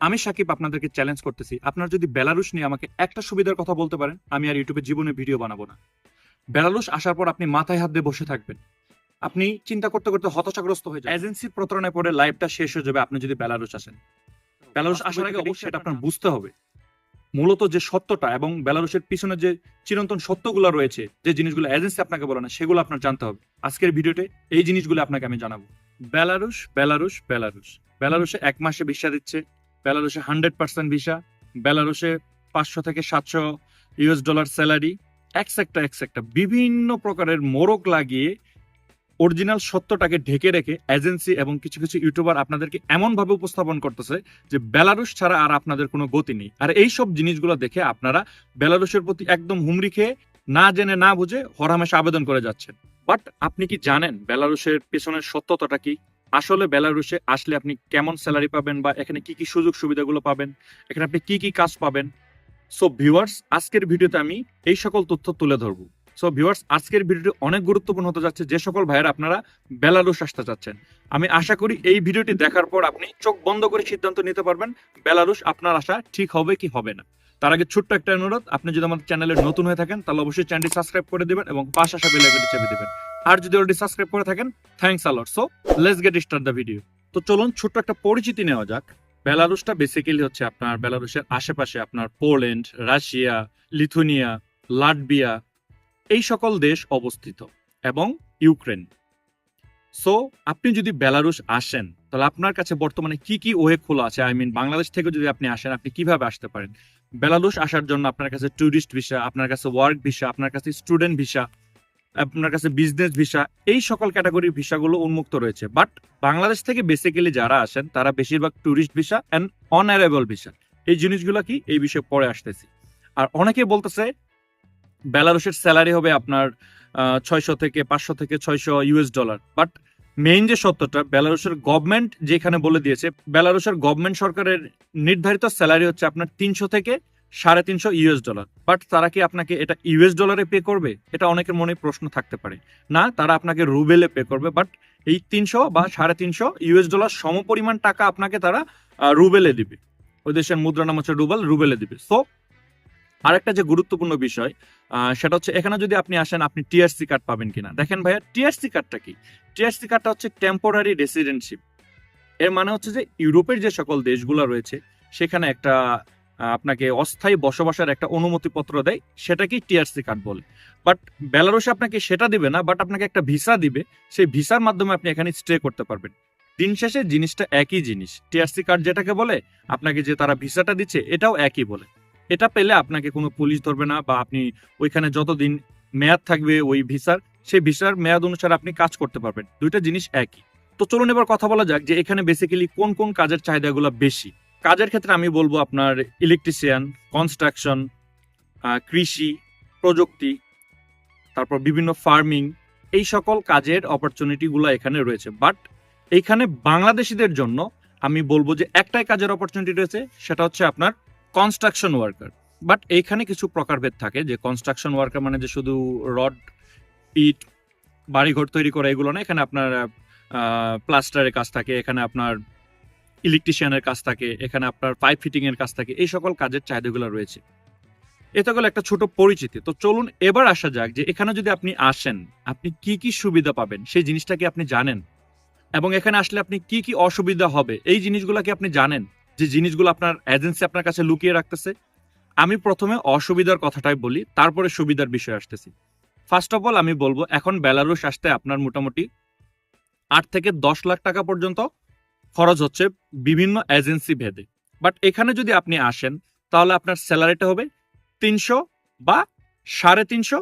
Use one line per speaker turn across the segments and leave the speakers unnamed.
আমি সাকিব আপনাদেরকে চ্যালেঞ্জ করতেছি। আপনারা যদি বেলারুশ নিয়ে আমাকে একটা সুবিধার কথা বলতে পারেন, আমি আর ইউটিউবে জীবনে ভিডিও বানাবো না। বেলারুশ আসার পর আপনি মাথায় হাত দিয়ে বসে থাকবেন। আপনি চিন্তা করতে করতে হতাশাগ্রস্ত হয়ে যাবেন। এজেন্সির প্রতারণায় পরে লাইফটা শেষ হয়ে যাবে আপনি যদি বেলারুশ আসেন। বেলারুশ আসার আগে অবশ্যই এটা আপনার বুঝতে হবে। মূলত যে সত্যটা এবং বেলারুশের পিছনে যে চিরন্তন সত্যগুলো রয়েছে, যে জিনিসগুলো এজেন্সি আপনাকে বলে না, সেগুলো আপনার জানতে হবে। আজকের ভিডিওতে এই জিনিসগুলো আপনাকে আমি জানাব। বেলারুশ বেলারুশ বেলারুশ। বেলারুশে এক মাসে ভিসা দিচ্ছে বেলারুশে হান্ড্রেড পার্সেন্ট ভিসা, বেলারুশে পাঁচশো থেকে সাতশো ইউএস ডলার স্যালারি একসেক্টা একসেক্টা বিভিন্ন প্রকারের মোড়ক লাগিয়ে অরিজিনাল সত্যটাকে ঢেকে রেখে এজেন্সি এবং কিছু কিছু ইউটিউবার আপনাদেরকে এমন ভাবে উপস্থাপন করতেছে যে বেলারুশ ছাড়া আর আপনাদের কোনো গতি নেই। আর এই সব জিনিসগুলো দেখে আপনারা বেলারুশের প্রতি একদম হুমড়ি খেয়ে না জেনে, না বুঝে হরহামেশা আবেদন করে যাচ্ছেন। বাট আপনি কি জানেন বেলারুশের পেছনের সত্যতাটা কি? আসলে বেলারুশে আসলে আপনি কেমন স্যালারি পাবেন বা এখানে কি কি সুযোগ সুবিধাগুলো পাবেন, এখানে আপনি কি কি কাজ পাবেন। সো ভিউয়ার্স আজকের ভিডিওতে আমি এই সকল তথ্য তুলে ধরবো। সো ভিউয়ার্স আজকের ভিডিওটি অনেক গুরুত্বপূর্ণ হতে যাচ্ছে, যে সকল ভাইয়েরা আপনারা বেলারুশ আসতে চাচ্ছেন আমি আশা করি এই ভিডিওটি দেখার পর আপনি চোখ বন্ধ করে সিদ্ধান্ত নিতে পারবেন, বেলারুশ আপনার আশা ঠিক হবে কি হবে না। তার আগে ছোট্ট একটা অনুরোধ, আপনি যদি আমাদের চ্যানেলে নতুন হয়ে থাকেন, তাহলে অবশ্যই চ্যানেলটি সাবস্ক্রাইব করে দিবেন এবং পাশে আসা বেল আইকনটি চেপে দিবেন। আর যদি অলরেডি সাবস্ক্রাইব করে থাকেন thanks a lot so let's get start the video তো চলুন, ছোট্ট একটা পরিচিতি নেওয়া যাক। বেলারুশটা বেসিক্যালি হচ্ছে আপনার বেলারুশের আশেপাশে আপনার পোল্যান্ড, রাশিয়া, লিথুনিয়া, লাটভিয়া, এই সকল দেশ অবস্থিত এবং ইউক্রেন। সো আপনি যদি বেলারুশ আসেন, তাহলে আপনার কাছে বর্তমানে কি কি ওয়ে খোলা আছে? আই মিন বাংলাদেশ থেকে যদি আপনি আসেন, আপনি কীভাবে আসতে পারেন? বেলারুশ আসার জন্য আপনার কাছে ট্যুরিস্ট ভিসা আপনার কাছে ওয়ার্ক ভিসা আপনার কাছে স্টুডেন্ট ভিসা আপনার কাছে বিজনেস ভিসা এই সকল ক্যাটাগরির ভিসাগুলো উন্মুক্ত রয়েছে। বাট বাংলাদেশ থেকে বেসিক্যালি যারা আসেন, তারা বেশিরভাগ tourist visa and honourable visa এই জিনিসগুলো কি? এই বিষয়ে পরে আসতেছি। আর অনেকে বলতেছে, বেলারুশের স্যালারি হবে আপনার ছয়শো থেকে পাঁচশো থেকে ছয়শো ইউএস ডলার বাট মেইন যে সত্যটা, বেলারুশের গভর্নমেন্ট যেখানে বলে দিয়েছে, বেলারুশের গভর্নমেন্ট সরকারের নির্ধারিত স্যালারি হচ্ছে আপনার তিনশো থেকে সাড়ে তিনশো ইউএস ডলার। বাট তারা কি আপনাকে এটা ইউএস ডলারে পে করবে? এটা অনেকের মনে প্রশ্ন থাকতে পারে। না, তারা আপনাকে রুবেলে পে করবে, বাট এই তিনশো বা সাড়ে তিনশো ইউএস ডলার সমপরিমাণ টাকা আপনাকে তারা রুবেলে দিবে। ওই দেশের মুদ্রা নাম হচ্ছে রুবেল, রুবেলে দিবে। সো, আরেকটা যে গুরুত্বপূর্ণ বিষয় সেটা হচ্ছে এখানে যদি আপনি আসেন, আপনি টিআরসি কার্ড পাবেন কিনা। দেখেন ভাইয়া, টিআরসি কার্ডটা কি? টিআরসি কার্ডটা হচ্ছে টেম্পোরারি রেসিডেন্টশিপ এর মানে হচ্ছে যে ইউরোপের যে সকল দেশগুলো রয়েছে, সেখানে একটা আপনাকে অস্থায়ী বসবাসের একটা অনুমতিপত্র দেয় সেটাকেই টিআরসি কার্ড বলে। বাট বেলারুসে আপনাকে সেটা দিবে না, বাট আপনাকে একটা ভিসা দিবে, সেই ভিসার মাধ্যমে আপনি এখানে স্টে করতে পারবেন। দিন শেষে জিনিসটা একই জিনিস, টিআরসি কার্ড যেটাকে বলে, আপনাকে যে তারা ভিসাটা দিচ্ছে, এটাও একই বলে। এটা পেলে আপনাকে কোনো পুলিশ ধরবে না, বা আপনি ওইখানে যতদিন মেয়াদ থাকবে ওই ভিসার, সেই ভিসার মেয়াদ অনুসারে আপনি কাজ করতে পারবেন। দুইটা জিনিস একই। তো চলুন এবার কথা বলা যাক যে এখানে বেসিক্যালি কোন কোন কাজের চাহিদাগুলো বেশি। কাজের ক্ষেত্রে আমি বলব আপনার ইলেকট্রিশিয়ান কনস্ট্রাকশন কৃষি, প্রযুক্তি, তারপর বিভিন্ন ফার্মিং এই সকল কাজের অপরচুনিটিগুলো এখানে রয়েছে। বাট এইখানে বাংলাদেশিদের জন্য আমি বলব যে একটাই কাজের অপরচুনিটি রয়েছে, সেটা হচ্ছে আপনার কনস্ট্রাকশন ওয়ার্কার বাট এইখানে কিছু প্রকারভেদ থাকে, যে কনস্ট্রাকশন ওয়ার্কার মানে যে শুধু রড ইট, বাড়িঘর তৈরি করা, এগুলো না। এখানে আপনার প্লাস্টারের কাজ থাকে, এখানে আপনার ইলেকট্রিশিয়ানের কাজ থাকে, এখানে আপনার পাইপ ফিটিং এর কাজ থাকে, এই সকল কাজের চাহিদাগুলো রয়েছে। এটা গেল একটা ছোট পরিচিতি। তো চলুন এবার আসা যাক যে এখানে যদি আপনি আসেন, আপনি কি কি সুবিধা পাবেন? সেই জিনিসটা কি আপনি জানেন? এবং এখানে আসলে আপনি কি কি অসুবিধা হবে? এই জিনিসগুলো কি আপনি জানেন? যে জিনিসগুলো আপনার এজেন্সি আপনার কাছে লুকিয়ে রাখতেছে? আমি প্রথমে অসুবিধার কথাটাই বলি, তারপরে সুবিধার বিষয় আসতেছি। ফার্স্ট অফ অল আমি বলব, এখন বেলারুশ আসতে আপনার মোটামুটি আট থেকে দশ লাখ টাকা পর্যন্ত খরচ হচ্ছে বিভিন্ন এজেন্সি ভেদে। বাট এখানে যদি আপনি আসেন, তাহলে আপনার স্যালারিটা হবে তিনশো বা সাড়ে তিনশো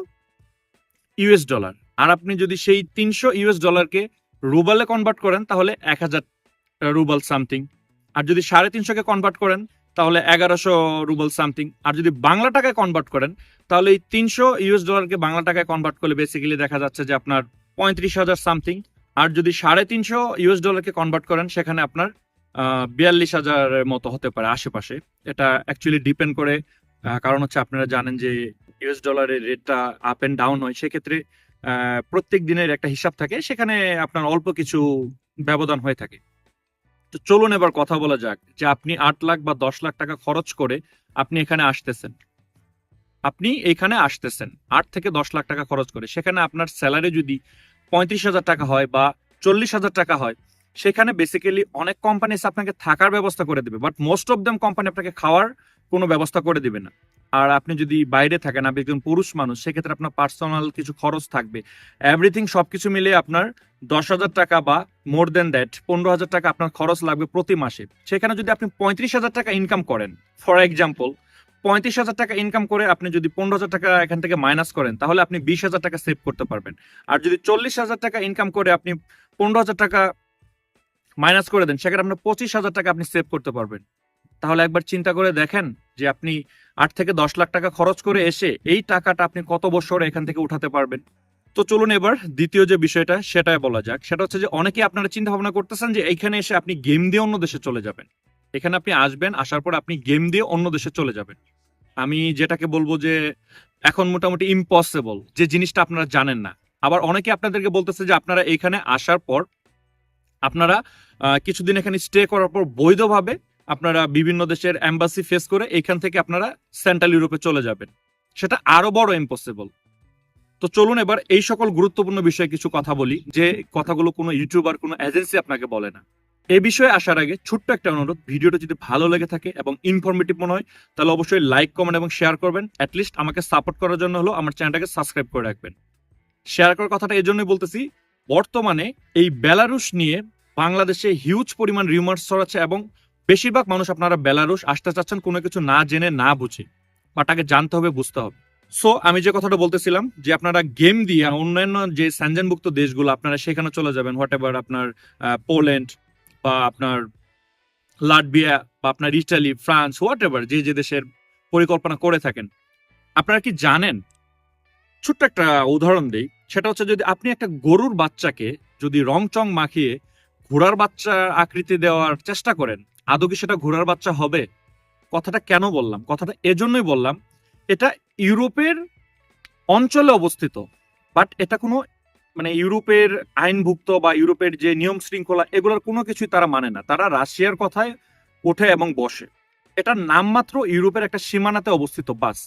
ইউএস ডলার আর আপনি যদি সেই তিনশো ইউএস ডলারকে রুবেলে কনভার্ট করেন, তাহলে এক হাজার রুবাল সামথিং আর যদি সাড়ে তিনশোকে কনভার্ট করেন, তাহলে এগারোশো রুবেল সামথিং আর যদি বাংলা টাকায় কনভার্ট করেন, তাহলে এই তিনশো ইউএস ডলারকে বাংলা টাকায় কনভার্ট করলে বেসিক্যালি দেখা যাচ্ছে যে আপনার পঁয়ত্রিশ হাজার সামথিং আর যদি সাড়ে তিনশো ইউএস ডলারকে কনভার্ট করেন, সেখানে আপনার বিয়াল্লিশ হাজারের মতো হতে পারে আশেপাশে। এটা অ্যাকচুয়ালি ডিপেন্ড করে কারণ হচ্ছে আপনারা জানেন যে ইউএস ডলারের রেটটা আপ এন্ড ডাউন হয়। সেক্ষেত্রে প্রত্যেক দিনের একটা হিসাব থাকে, সেখানে আপনার অল্প কিছু ব্যবধান হয়ে থাকে। তো চলুন এবার কথা বলা যাক যে আপনি আট লাখ বা দশ লাখ টাকা খরচ করে আপনি এখানে আসতেছেন। আপনি এখানে আসতেছেন, আট থেকে দশ লাখ টাকা খরচ করে। সেখানে আপনার স্যালারি যদি পঁয়ত্রিশ হাজার টাকা হয় বা চল্লিশ হাজার টাকা হয়, সেখানে বেসিক্যালি অনেক কোম্পানি আপনাকে থাকার ব্যবস্থা করে দেবে but most of them company আপনাকে খাওয়ার কোনো ব্যবস্থা করে দিবে না। আর আপনি যদি বাইরে থাকেন, আপনি একজন পুরুষ মানুষ, সেক্ষেত্রে আপনার পার্সোনাল কিছু খরচ থাকবে। এভরিথিং সবকিছু মিলিয়ে আপনার দশ হাজার টাকা বা মোর দেন দ্যাট পনেরো হাজার টাকা আপনার খরচ লাগবে প্রতি মাসে। সেখানে যদি আপনি পঁয়ত্রিশ হাজার টাকা ইনকাম করেন ফর এক্সাম্পল পঁয়ত্রিশ হাজার টাকা ইনকাম করে আপনি যদি পনেরো হাজার টাকা এখান থেকে মাইনাস করেন, তাহলে আপনি বিশ হাজার টাকা সেভ করতে পারবেন। আর যদি চল্লিশ হাজার টাকা ইনকাম করে আপনি পনেরো হাজার টাকা মাইনাস করে দেন সেখানে আপনার পঁচিশ হাজার টাকা আপনি সেভ করতে পারবেন। তাহলে একবার চিন্তা করে দেখেন যে আপনি আট থেকে দশ লাখ টাকা খরচ করে এসে এই টাকাটা আপনি কত বছর এখান থেকে উঠাতে পারবেন। তো চলুন এবার দ্বিতীয় যে বিষয়টা, সেটাই বলা যাক। সেটা হচ্ছে যে অনেকে আপনারা চিন্তা ভাবনা করতেছেন যে এইখানে এসে আপনি গেম দিয়ে অন্য দেশে চলে যাবেন। এখানে আপনি আসবেন, আসার পর আপনি গেম দিয়ে অন্য দেশে চলে যাবেন। আমি যেটাকে বলব যে, এখন মোটামুটি ইম্পসিবল যে জিনিসটা আপনারা জানেন না। আবার অনেকে আপনাদেরকে বলতেছে যে, আপনারা এখানে আসার পর, আপনারা কিছুদিন এখানে স্টে করার পর বৈধভাবে আপনারা বিভিন্ন দেশের এম্বাসি ফেস করে এখান থেকে আপনারা সেন্ট্রাল ইউরোপে চলে যাবেন। সেটা আরও বড় ইম্পসিবল তো চলুন এবার এই সকল গুরুত্বপূর্ণ বিষয়ে কিছু কথা বলি, যে কথাগুলো কোনো ইউটিউবার কোনো এজেন্সি আপনাকে বলে না। এই বিষয়ে আসার আগে ছোট্ট একটা অনুরোধ, ভিডিওটা যদি ভালো লেগে থাকে এবং ইনফরমেটিভ মনে হয়, তাহলে অবশ্যই লাইক কমেন্ট এবং শেয়ার করবেন। অ্যাটলিস্ট আমাকে সাপোর্ট করার জন্য হলো আমার চ্যানেলটাকে সাবস্ক্রাইব করে রাখবেন। শেয়ার করার কথাটা এই জন্যই বলতেছি, বর্তমানে এই বেলারুশ নিয়ে বাংলাদেশে হিউজ পরিমাণ রিউমার্স ছড়াচ্ছে এবং বেশিরভাগ মানুষ আপনারা বেলারুশ আসতে চাচ্ছেন কোনো কিছু না জেনে, না বুঝে। বা তাকে জানতে হবে, বুঝতে হবে। সো আমি যে কথাটা বলতেছিলাম যে আপনারা গেম দিয়ে অন্যান্য যে স্যানজেনভুক্ত দেশগুলো, আপনারা সেখানে চলে যাবেন হোয়াট এভার আপনার পোল্যান্ড বা আপনার লাটভিয়া বা আপনার ইটালি, ফ্রান্স হোয়াট এভার যে যে দেশের পরিকল্পনা করে থাকেন, আপনারা কি জানেন? ছোট্ট একটা উদাহরণ দিই, সেটা হচ্ছে যদি আপনি একটা গরুর বাচ্চাকে যদি রং চং মাখিয়ে ঘোড়ার বাচ্চা আকৃতি দেওয়ার চেষ্টা করেন, আদৌ কি সেটা ঘোড়ার বাচ্চা হবে? কথাটা কেন বললাম? কথাটা এজন্যই বললাম, এটা ইউরোপের অঞ্চলে অবস্থিত বাট এটা কোনো মানে ইউরোপের আইনভুক্ত বা ইউরোপের যে নিয়ম শৃঙ্খলা, এগুলোর কোনো কিছুই তারা মানে না। তারা রাশিয়ার কথায় ওঠে এবং বসে। এটা নামমাত্র ইউরোপের একটা সীমানাতে অবস্থিত বাস।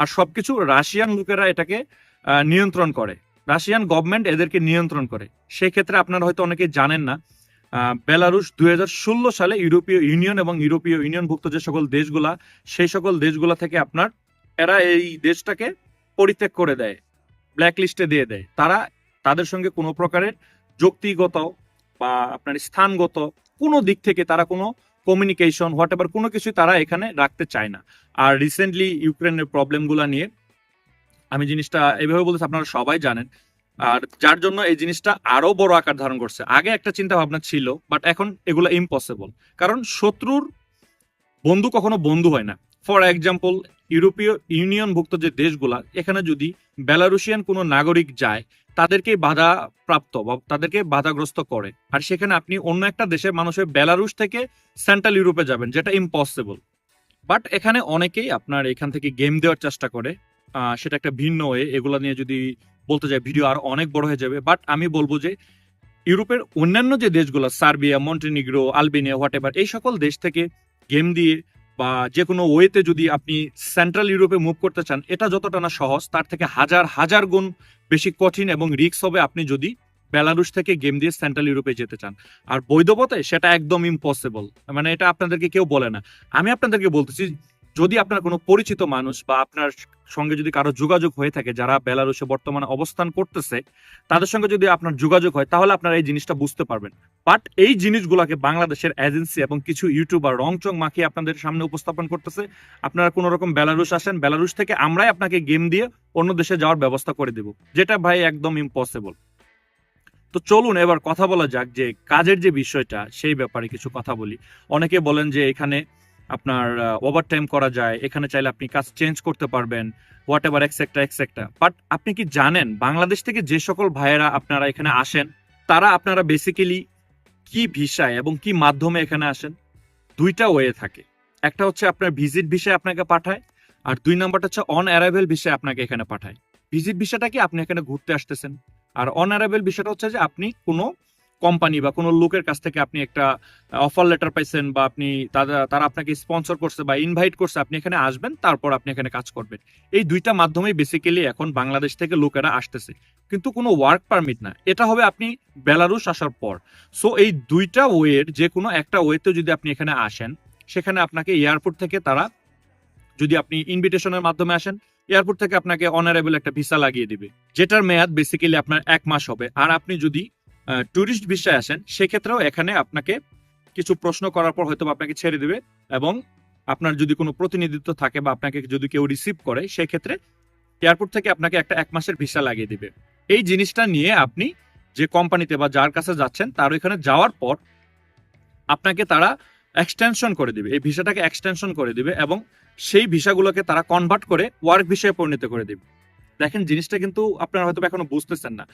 আর সবকিছু রাশিয়ান লোকেরা এটাকে নিয়ন্ত্রণ করে। রাশিয়ান গভর্নমেন্ট এদেরকে নিয়ন্ত্রণ করে। সেই ক্ষেত্রে আপনারা হয়তো অনেকে জানেন না বেলারুশ দুই হাজার ষোলো সালে ইউরোপীয় ইউনিয়ন এবং ইউরোপীয় ইউনিয়নভুক্ত যে সকল দেশগুলা, সেই সকল দেশগুলা থেকে আপনার, এরা এই দেশটাকে পরিত্যাগ করে দেয় ব্ল্যাক লিস্টে দিয়ে দেয়। তারা তাদের সঙ্গে কোনো প্রকারের যৌক্তিগত বা আপনার স্থানগত কোনো দিক থেকে তারা কোনো কমিউনিকেশন হোয়াট এভার কোনো কিছুই তারা এখানে রাখতে চায় না। আর রিসেন্টলি ইউক্রেনের প্রবলেমগুলো নিয়ে আমি জিনিসটা এইভাবে বলতেছি, আপনারা সবাই জানেন। আর যার জন্য এই জিনিসটা আরও বড় আকার ধারণ করছে। আগে একটা চিন্তা ভাবনা ছিল বাট এখন এগুলো ইম্পসিবল কারণ শত্রুর বন্ধু কখনো বন্ধু হয় না। ফর এক্সাম্পল ইউরোপীয় ইউনিয়নভুক্ত যে দেশগুলা, এখানে যদি বেলারুশিয়ান কোনো নাগরিক যায় তাদেরকে বাধা প্রাপ্ত বা তাদেরকে বাধাগ্রস্ত করে। আর সেখানে আপনি অন্য একটা দেশের মানুষের বেলারুশ থেকে সেন্ট্রাল ইউরোপে যাবেন, যেটা ইম্পসিবল বাট এখানে অনেকেই আপনার এখান থেকে গেম দেওয়ার চেষ্টা করে। সেটা একটা ভিন্ন ওয়ে এগুলো নিয়ে যদি বলতে যাই ভিডিও আর অনেক বড় হয়ে যাবে। বাট আমি বলব যে, ইউরোপের অন্যান্য যে দেশগুলো, Serbia, Montenegro, Albania whatever এই সকল দেশ থেকে গেম দিয়ে বা যে কোনো ওয়েতে যদি আপনি সেন্ট্রাল ইউরোপে মুভ করতে চান, এটা যতটা না সহজ, তার থেকে হাজার হাজার গুণ বেশি কঠিন এবং রিক্স হবে আপনি যদি বেলারুশ থেকে গেম দিয়ে সেন্ট্রাল ইউরোপে যেতে চান। আর বৈধবতায় সেটা একদম ইম্পসিবল মানে এটা আপনাদেরকে কেউ বলে না। আমি আপনাদেরকে বলতেছি যদি আপনার কোনো পরিচিত মানুষ বা আপনার সঙ্গে যদি কারও যোগাযোগ হয়ে থাকে, যারা বেলারুশে বর্তমানে অবস্থান করতেছে, তাদের সঙ্গে যদি আপনার যোগাযোগ হয়, তাহলে আপনারা এই জিনিসটা বুঝতে পারবেন। বাট এই জিনিসগুলোকে বাংলাদেশের এজেন্সি এবং কিছু ইউটিউবার রংচং মাখিয়ে আপনাদের সামনে উপস্থাপন করতেছে। আপনারা কোনো রকম বেলারুশ আসেন, বেলারুশ থেকে আমরাই আপনাকে গেম দিয়ে অন্য দেশে যাওয়ার ব্যবস্থা করে দেব, যেটা ভাই একদম ইম্পসিবল তো চলুন এবার কথা বলা যাক যে কাজের যে বিষয়টা, সেই ব্যাপারে কিছু কথা বলি। অনেকে বলেন যে এখানে আপনার ওভার টাইম করা যায়। এখানে চাইলে আপনি কাজ চেঞ্জ করতে পারবেন হোয়াট এভার এক্সেক্টা এক্সেক্টা বাট আপনি কি জানেন, বাংলাদেশ থেকে যে সকল ভাইয়েরা আপনারা এখানে আসেন, তারা আপনারা বেসিক্যালি কি ভিসায় এবং কি মাধ্যমে এখানে আসেন? দুইটা ওয়ে থাকে। একটা হচ্ছে আপনার ভিজিট ভিসায় আপনাকে পাঠায়, আর দুই নাম্বারটা হচ্ছে অন অ্যারাইভেল ভিসায় আপনাকে এখানে পাঠায়। ভিজিট ভিসাটা কি আপনি এখানে ঘুরতে আসতেছেন? আর অন অ্যারাইভেল বিষয়টা হচ্ছে যে আপনি কোনো কোম্পানি বা কোনো লোকের কাছ থেকে আপনি একটা অফার লেটার পাইছেন বা আপনি তারা আপনাকে স্পন্সর করছে বা ইনভাইট করছে, আপনি এখানে আসবেন, তারপর আপনি এখানে কাজ করবেন। এই দুইটা মাধ্যমেই বেসিক্যালি এখন বাংলাদেশ থেকে লোকেরা আসতেছে। কিন্তু কোনো ওয়ার্ক পারমিট না। এটা হবে আপনি বেলারুশ আসার পর। সো এই দুইটা ওয়ের যে কোনো একটা ওয়েতে যদি আপনি এখানে আসেন, সেখানে আপনাকে এয়ারপোর্ট থেকে তারা যদি আপনি ইনভিটেশনের মাধ্যমে আসেন এয়ারপোর্ট থেকে আপনাকে অনারেবল একটা ভিসা লাগিয়ে দিবে। যেটার মেয়াদ বেসিক্যালি আপনার এক মাস হবে। আর আপনি যদি ট্যুরিস্ট ভিসায় আসেন, সেক্ষেত্রেও এখানে আপনাকে কিছু প্রশ্ন করার পর হয়তো আপনাকে ছেড়ে দেবে এবং আপনার যদি কোনো প্রতিনিধিত্ব থাকে বা আপনাকে যদি কেউ রিসিভ করে, সেক্ষেত্রে এয়ারপোর্ট থেকে আপনাকে একটা এক মাসের ভিসা লাগিয়ে দিবে। এই জিনিসটা নিয়ে আপনি যে কোম্পানিতে বা যার কাছে যাচ্ছেন, তার ওইখানে যাওয়ার পর আপনাকে তারা এক্সটেনশন করে দিবে। এই ভিসাটাকে এক্সটেনশন করে দিবে এবং সেই ভিসাগুলোকে তারা কনভার্ট করে ওয়ার্ক ভিসায় পরিণত করে দিবে। দেখেন, জিনিসটা কিন্তু আপনারা হয়তো এখনও বুঝতেছেন না।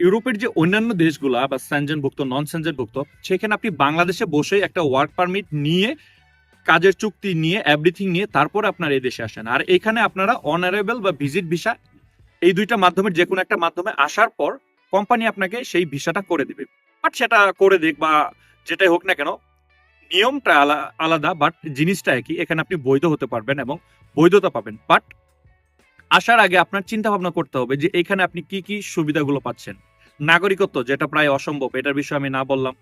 ইউরোপের যে অন্যান্য দেশগুলা বা ভুক্ত নন ভুক্ত সেখানে আপনি বাংলাদেশে বসে একটা ওয়ার্ক পারমিট নিয়ে, কাজের চুক্তি নিয়ে এভরিথিং নিয়ে, তারপর আপনার এই দেশে আসেন। আর এখানে আপনারা অনারেবল বা ভিজিট ভিসা এই দুইটা মাধ্যমে যে কোনো একটা মাধ্যমে আসার পর কোম্পানি আপনাকে সেই ভিসাটা করে দিবে। বাট সেটা করে দিক বা যেটাই হোক না কেন, নিয়মটা আলাদা বাট জিনিসটা একই। এখানে আপনি বৈধ হতে পারবেন এবং বৈধতা পাবেন। বাট আসার আগে আপনার চিন্তা ভাবনা করতে হবে যে এখানে আপনি কি কি সুবিধাগুলো পাচ্ছেন। নাগরিকত্ব, যেটা প্রায় অসম্ভব, এটার বিষয়ে আমি না বললাম।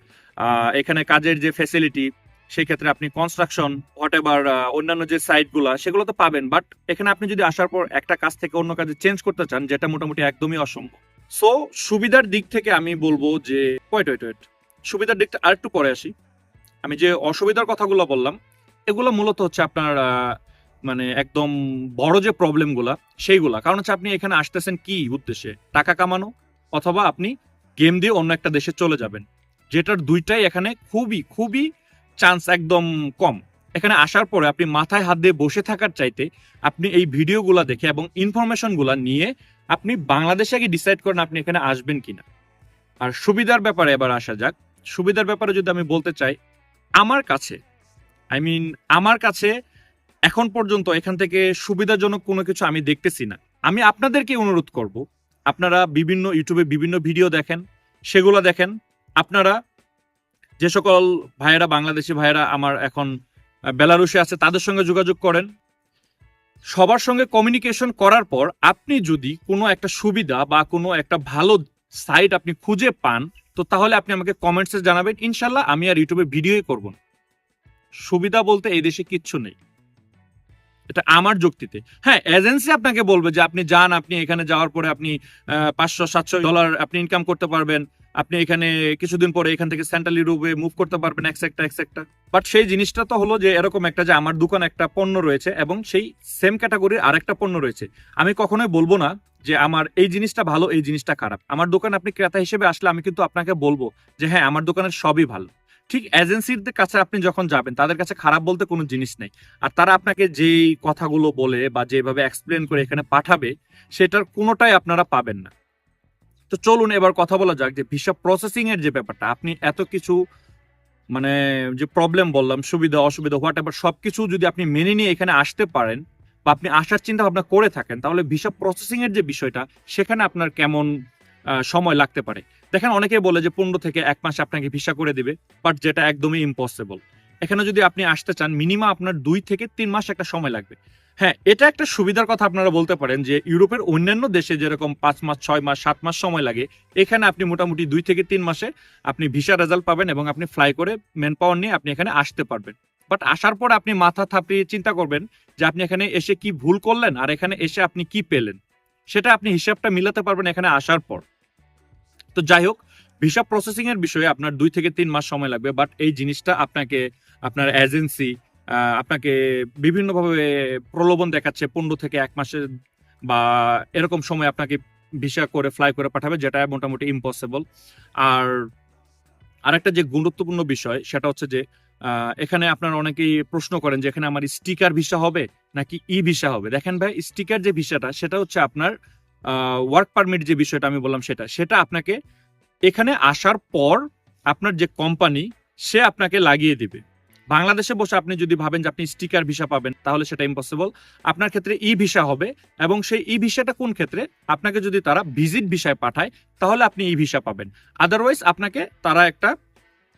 এখানে কাজের যে ফ্যাসিলিটি সেই ক্ষেত্রে আপনি কনস্ট্রাকশন হোয়াট এভার অন্যান্য যে সাইটগুলো সেগুলো তো পাবেন। বাট এখানে আপনি যদি আসার পর একটা কাজ থেকে অন্য কাজে চেঞ্জ করতে চান, যেটা মোটামুটি একদমই অসম্ভব। সো সুবিধার দিক থেকে আমি বলব যে ওয়েট ওয়েট ওয়েট সুবিধার দিকটা আরেকটু পরে আসি। আমি যে অসুবিধার কথাগুলো বললাম, এগুলো মূলত হচ্ছে আপনার মানে একদম বড় যে প্রবলেমগুলা সেইগুলা। কারণ হচ্ছে আপনি এখানে আসতেছেন কি উদ্দেশ্যে? টাকা কামানো? অথবা আপনি গেম দিয়ে অন্য একটা দেশে চলে যাবেন। যেটার দুইটাই এখানে খুবই খুবই চান্স একদম কম। এখানে আসার পরে আপনি মাথায় হাত দিয়ে বসে থাকার চাইতে আপনি এই ভিডিওগুলা দেখে এবং ইনফরমেশনগুলা নিয়ে আপনি বাংলাদেশে আগে ডিসাইড করেন আপনি এখানে আসবেন কিনা। আর সুবিধার ব্যাপারে এবার আসা যাক। সুবিধার ব্যাপারে যদি আমি বলতে চাই, আমার কাছে আই মিন আমার কাছে এখন পর্যন্ত এখান থেকে সুবিধাজনক কোনো কিছু আমি দেখতেছি না। আমি আপনাদেরকে অনুরোধ করব, আপনারা বিভিন্ন ইউটিউবে বিভিন্ন ভিডিও দেখেন, সেগুলো দেখেন। আপনারা যে সকল ভাইয়েরা, বাংলাদেশি ভাইয়েরা আমার এখন বেলারুশে আছে, তাদের সঙ্গে যোগাযোগ করেন। সবার সঙ্গে কমিউনিকেশন করার পর আপনি যদি কোনো একটা সুবিধা বা কোনো একটা ভালো সাইট আপনি খুঁজে পান, তো তাহলে আপনি আমাকে কমেন্টসে জানাবেন। ইনশাল্লাহ আমি আর ইউটিউবে ভিডিওই করব না। সুবিধা বলতে এই দেশে কিচ্ছু নেই। এটা আমার যুক্তিতে। হ্যাঁ এজেন্সি আপনাকে বলবে যে আপনি যান, আপনি এখানে যাওয়ার পরে আপনি পাঁচশো, সাতশো ডলার আপনি ইনকাম করতে পারবেন। আপনি এখানে কিছুদিন পরে এখান থেকে সেন্ট্রাল ইউরোপে মুভ করতে পারবেন এক্সেক্টা এক্সেক্টা বাট সেই জিনিসটা তো হলো যে এরকম একটা যে আমার দোকান একটা পণ্য রয়েছে এবং সেই সেম ক্যাটাগরির আরেকটা পণ্য রয়েছে। আমি কখনোই বলব না যে আমার এই জিনিসটা ভালো, এই জিনিসটা খারাপ। আমার দোকান আপনি ক্রেতা হিসেবে আসলে আমি কিন্তু আপনাকে বলব যে হ্যাঁ আমার দোকানের সবই ভালো। ঠিক এজেন্সির কাছে আপনি যখন যাবেন, তাদের কাছে খারাপ বলতে কোনো জিনিস নেই। আর তারা আপনাকে যেই কথাগুলো বলে বা যেভাবে এক্সপ্লেন করে এখানে পাঠাবে, সেটার কোনোটাই আপনারা পাবেন না। তো চলুন এবার কথা বলা যাক যে ভিসা প্রসেসিং এর যে ব্যাপারটা, আপনি এত কিছু মানে যে প্রবলেম বললাম, সুবিধা, অসুবিধা হোয়াট এভার সবকিছু যদি আপনি মেনে নিয়ে এখানে আসতে পারেন বা আপনি আসার চিন্তা ভাবনা করে থাকেন, তাহলে ভিসা প্রসেসিং এর যে বিষয়টা, সেখানে আপনার কেমন সময় লাগতে পারে। দেখেন অনেকে বলে যে পনেরো থেকে এক মাসে আপনাকে ভিসা করে দিবে বাট যেটা একদমই ইম্পসিবল এখানে যদি আপনি আসতে চান মিনিমাম আপনার দুই থেকে তিন মাস একটা সময় লাগবে। হ্যাঁ এটা একটা সুবিধার কথা আপনারা বলতে পারেন যে ইউরোপের অন্যান্য দেশে যেরকম পাঁচ মাস, ছয় মাস, সাত মাস সময় লাগে, এখানে আপনি মোটামুটি দুই থেকে তিন মাসে আপনি ভিসা রেজাল্ট পাবেন এবং আপনি ফ্লাই করে ম্যান পাওয়ার নিয়ে আপনি এখানে আসতে পারবেন। বাট আসার পর আপনি মাথা থাপিয়ে চিন্তা করবেন যে আপনি এখানে এসে কি ভুল করলেন আর এখানে এসে আপনি কি পেলেন। সেটা আপনি হিসাবটা মিলাতে পারবেন এখানে আসার পর। তো যাই হোক ভিসা প্রসেসিং এর বিষয়ে আপনার দুই থেকে তিন মাস সময় লাগবে বাট এই জিনিসটা আপনাকে, আপনার এজেন্সি আপনাকে বিভিন্নভাবে প্রলোভন দেখাচ্ছে পনেরো থেকে এক মাসের বা এরকম সময় আপনাকে ভিসা করে ফ্লাই করে পাঠাবে, যেটা মোটামুটি ইম্পসিবল আর আরেকটা যে গুরুত্বপূর্ণ বিষয়, সেটা হচ্ছে যে এখানে আপনারা অনেকেই প্রশ্ন করেন যে এখানে আমার স্টিকার ভিসা হবে, নাকি ই ভিসা হবে? দেখেন ভাই স্টিকার যে ভিসাটা সেটা হচ্ছে আপনার ওয়ার্ক পারমিট যে বিষয়টা আমি বললাম সেটা সেটা আপনাকে এখানে আসার পর আপনার যে কোম্পানি সে আপনাকে লাগিয়ে দিবে। বাংলাদেশে বসে আপনি যদি ভাবেন যে আপনি স্টিকার ভিসা পাবেন, তাহলে সেটা ইম্পসিবল আপনার ক্ষেত্রে ই ভিসা হবে এবং সেই ই ভিসাটা কোন ক্ষেত্রে? আপনাকে যদি তারা ভিজিট ভিসায় পাঠায়, তাহলে আপনি ই ভিসা পাবেন। আদারওয়াইজ আপনাকে তারা একটা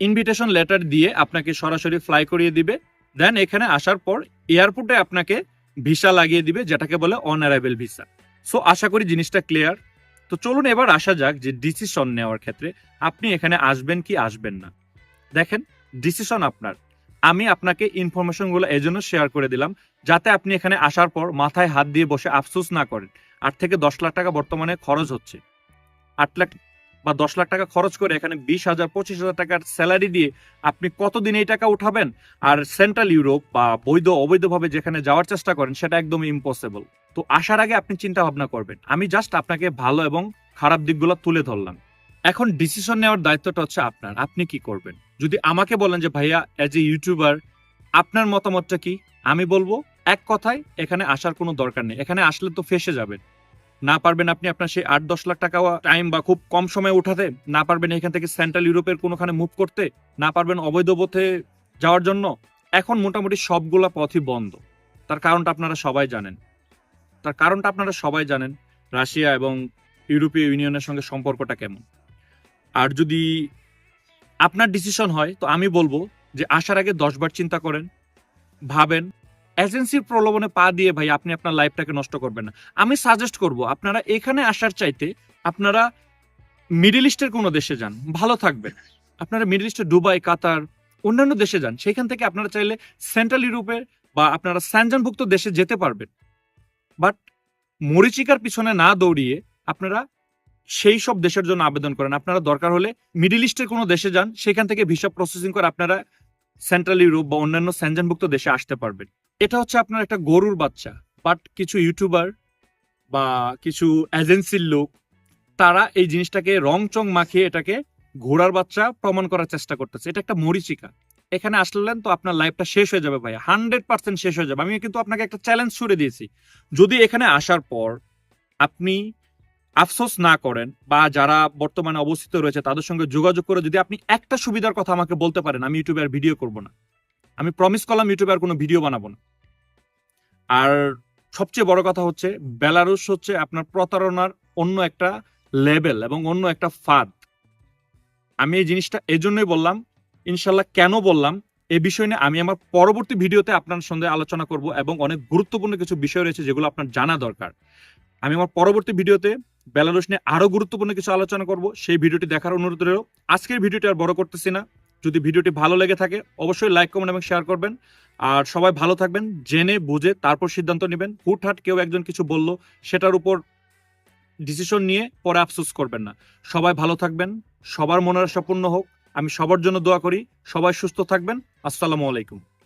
ইনভিটেশন লেটার দিয়ে আপনাকে সরাসরি ফ্লাই করিয়ে দিবে। দেন এখানে আসার পর এয়ারপোর্টে আপনাকে ভিসা লাগিয়ে দিবে, যেটাকে বলে অন অ্যারাইভেল ভিসা সো আশা করি জিনিসটা ক্লিয়ার তো চলুন এবার আসা যাক যে ডিসিশন নেওয়ার ক্ষেত্রে আপনি এখানে আসবেন কি আসবেন না। দেখেন ডিসিশন আপনার। আমি আপনাকে ইনফরমেশনগুলো এজন্য শেয়ার করে দিলাম, যাতে আপনি এখানে আসার পর মাথায় হাত দিয়ে বসে আফসোস না করেন। আট থেকে দশ লাখ টাকা বর্তমানে খরচ হচ্ছে। আট লাখ বা দশ লাখ টাকা খরচ করে এখানে বিশ হাজার, পঁচিশ হাজার টাকার স্যালারি দিয়ে আপনি কতদিন এই টাকা উঠাবেন? আর সেন্ট্রাল ইউরোপ বা বৈধ অবৈধভাবে যেখানে যাওয়ার চেষ্টা করেন, সেটা একদম ইম্পসিবল তো আসার আগে আপনি চিন্তা ভাবনা করবেন। আমি জাস্ট আপনাকে ভালো এবং খারাপ দিকগুলো তুলে ধরলাম। এখন ডিসিশন নেওয়ার দায়িত্বটা হচ্ছে আপনার। আপনি কি করবেন? যদি আমাকে বলেন যে, ভাইয়া এজ এ ইউটিউবার আপনার মতামতটা কি? আমি বলব, এক কথায়, এখানে আসার কোনো দরকার নেই। এখানে আসলে তো ফেসে যাবেন। না পারবেন আপনি আপনার সেই আট দশ লাখ টাকা টাইম বা খুব কম সময়ে উঠাতে, না পারবেন এখান থেকে সেন্ট্রাল ইউরোপের কোনোখানে মুভ করতে, না পারবেন অবৈধ পথে যাওয়ার জন্য। এখন মোটামুটি সবগুলা পথই বন্ধ। তার কারণটা আপনারা সবাই জানেন। তার কারণটা আপনারা সবাই জানেন, রাশিয়া এবং ইউরোপীয় ইউনিয়নের সঙ্গে সম্পর্কটা কেমন। আর যদি আপনার ডিসিশন হয়, তো আমি বলব যে আসার আগে দশবার চিন্তা করেন, ভাবেন এজেন্সির প্রলোভনে পা দিয়ে, ভাই, আপনি আপনার লাইফটাকে নষ্ট করবেন না। আমি সাজেস্ট করব, আপনারা এখানে আসার চাইতে আপনারা মিডল ইস্টের কোনো দেশে যান, ভালো থাকবেন। আপনারা মিডল ইস্টে দুবাই, কাতার, অন্যান্য দেশে যান, সেখান থেকে আপনারা চাইলে সেন্ট্রাল ইউরোপের বা আপনারা স্যানজানভুক্ত দেশে যেতে পারবেন। বাট মরিচিকার পিছনে না দৌড়িয়ে আপনারা সেই সব দেশের জন্য আবেদন করেন। আপনারা দরকার হলে মিডল ইস্টের কোনো দেশে যান, সেখান থেকে ভিসা প্রসেসিং করে আপনারা সেন্ট্রাল ইউরোপ বা অন্যান্য স্যানজানভুক্ত দেশে আসতে পারবেন। এটা হচ্ছে আপনার একটা গরুর বাচ্চা, বাট কিছু ইউটিউবার বা কিছু এজেন্সির লোক, তারা এই জিনিসটাকে রং চং মাখিয়ে এটাকে ঘোড়ার বাচ্চা প্রমাণ করার চেষ্টা করতেছে। এটা একটা মরিচিকা। এখানে আসলেন তো আপনার লাইফটা শেষ হয়ে যাবে ভাই হান্ড্রেড পার্সেন্ট শেষ হয়ে যাবে। আমি কিন্তু আপনাকে একটা চ্যালেঞ্জ ছুড়ে দিয়েছি। যদি এখানে আসার পর আপনি আফসোস না করেন বা যারা বর্তমানে অবস্থিত রয়েছে তাদের সঙ্গে যোগাযোগ করে যদি আপনি একটা সুবিধার কথা আমাকে বলতে পারেন, আমি ইউটিউবে আর ভিডিও করব না। আমি প্রমিস করলাম ইউটিউবে আর কোনো ভিডিও বানাবো না। আর সবচেয়ে বড় কথা হচ্ছে বেলারুস হচ্ছে আপনার প্রতারণার অন্য একটা লেভেল এবং অন্য একটা ফাঁদ। আমি এই জিনিসটা এজন্যই বললাম ইনশাল্লাহ কেন বললাম এই বিষয় নিয়ে আমি আমার পরবর্তী ভিডিওতে আপনার সঙ্গে আলোচনা করব এবং অনেক গুরুত্বপূর্ণ কিছু বিষয় রয়েছে যেগুলো আপনার জানা দরকার। আমি আমার পরবর্তী ভিডিওতে বেলারুস নিয়ে আরও গুরুত্বপূর্ণ কিছু আলোচনা করব, সেই ভিডিওটি দেখার অনুরোধ রইল। আজকের ভিডিওটি আর বড় করতেছি না। যদি ভিডিওটি ভালো লেগে থাকে, অবশ্যই লাইক, কমেন্ট এবং শেয়ার করবেন। আর সবাই ভালো থাকবেন, জেনে, বুঝে তারপর সিদ্ধান্ত নেবেন হুটহাট কেউ একজন কিছু বলল, সেটার উপর ডিসিশন নিয়ে পরে আফসোস করবেন না। সবাই ভালো থাকবেন, সবার মনের আশা পূর্ণ হোক। আমি সবার জন্য দোয়া করি। সবাই সুস্থ থাকবেন। আসসালামু আলাইকুম।